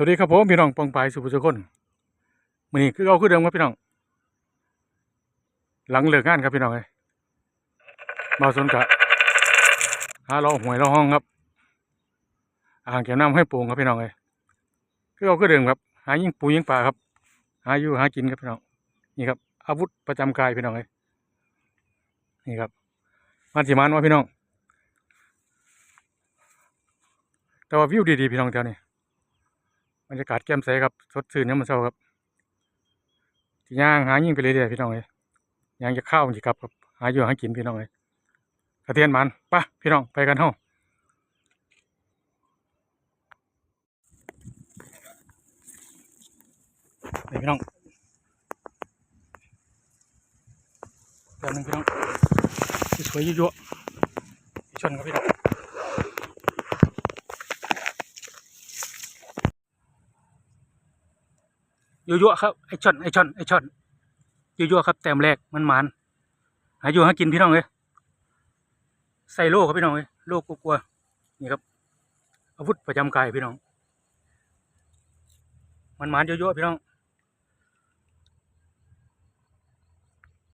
สวัสดีครับผมพี่น้องปองปายสุภุชคนมือนี้คือเอาคือเดิมครับพี่น้อง หลังเลิกงานครับพี่น้องเอ้ยมาสนกะหาเราหวยเราห้องครับ อ่างเก็บน้ำให้ปรุงครับพี่น้องเอ้ยคือเอาคือเดิมครับ หายิงปูยิงปลาครับ หาอยู่หากินครับพี่น้องนี่ครับ อาวุธประจำกายพี่น้องเอ้ยนี่ครับมันสิมันวะพี่น้อง แต่ว่าวิวดีๆพี่น้องแถวนี้ บรรยากาศแจ่มใสครับสดชื่นยามมื้อเช้าครับที่ย่างหายิ่งไปเรื่อยๆพี่น้องเอ้ยย่างจะข้าวสิครับครับหาอยู่หากินพี่น้องเอ้ยกระเทียนมันปะพี่น้องไปกันเฮานี่พี่น้องแป๊บนึงพี่น้องสวยๆยั่วๆชนครับพี่น้อง ยั่วๆครับไอช่อนไอช่อนไอช่อนยั่วๆครับแต้มแรกมันหมานหาอยู่หากินพี่น้องเลยใส่โล่ครับพี่น้องเลยโล่กลัวๆนี่ครับ อาวุธประจำกายพี่น้อง มันหมานยั่วๆพี่น้อง